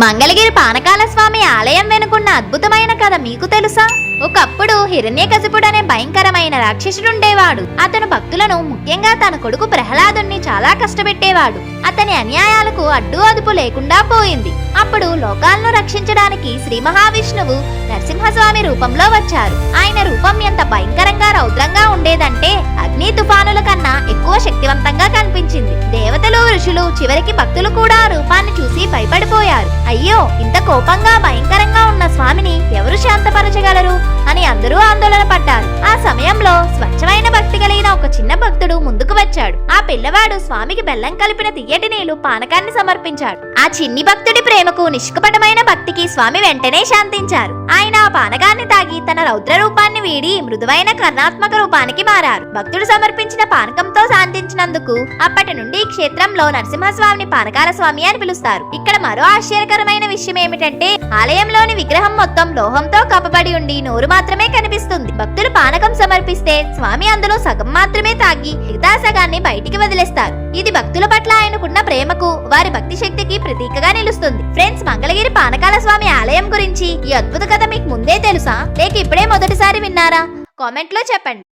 మంగళగిరి పానకాల స్వామి ఆలయం వెనుకున్న అద్భుతమైన కథ మీకు తెలుసా? ఒకప్పుడు హిరణ్యకశిపుడు అనే భయంకరమైన రాక్షసుడుండేవాడు. అతను భక్తులను ముఖ్యంగా తన కొడుకు ప్రహ్లాదుని చాలా కష్టపెట్టేవాడు. అతని అన్యాయాలకు అడ్డు అదుపు లేకుండా పోయింది. అప్పుడు లోకాలను రక్షించడానికి శ్రీ మహావిష్ణువు నరసింహస్వామి రూపంలో వచ్చారు. ఆయన రూపం ఎంత భయంకరంగా రౌద్రంగా ఉండేదంటే అగ్ని తుఫానుల కన్నా ఎక్కువ శక్తివంతంగా కనిపించింది. మనుషులు చివరికి భక్తులు కూడా ఆ రూపాన్ని చూసి భయపడిపోయారు. అయ్యో ఇంత కోపంగా భయంకరంగా ఉన్న స్వామిని ఎవరు శాంతపరచగలరు? అని అందరూ ఆందోళన పడ్డారు ఆ సమయంలో వచ్చాడు ఆ పిల్లవాడు స్వామికి బెల్లం కలిపిన తియ్యటి నీళ్ళు పానకాన్ని సమర్పించాడు. ఆ చిన్ని భక్తుడి ప్రేమకు నిష్కపటమైన భక్తికి స్వామి వెంటనే శాంతించారు. ఆయన ఆ పానకాన్ని తాగి తన రౌద్ర రూపాన్ని వీడి మృదువైన కర్ణాత్మక రూపానికి మారారు. భక్తుడు సమర్పించిన పానకంతో శాంతించినందుకు అప్పటి నుండి ఈ క్షేత్రంలో నరసింహస్వామిని పానకాల స్వామి అని పిలుస్తారు. ఇక్కడ మరో ఆశ్చర్యకరమైన విషయం ఏమిటంటే ఆలయంలోని విగ్రహం మొత్తం లోహంతో కప్పబడి ఉండి నోరు మాత్రమే కనిపిస్తుంది. భక్తులు పానకం సమర్పిస్తే స్వామి అందులో సగం మాత్రమే తాగి మిగతా సగాన్ని బయటికి వదిలేస్తారు. ఇది భక్తుల పట్ల ఆయనకున్న ప్రేమకు వారి భక్తి శక్తికి ప్రతీకగా నిలుస్తుంది. ఫ్రెండ్స్ మంగళగిరి పానకాల స్వామి ఆలయం గురించి ఈ అద్భుత కథ మీకు ముందే తెలుసా? లేక ఇప్పుడే మొదటిసారి విన్నారా? కామెంట్లో చెప్పండి.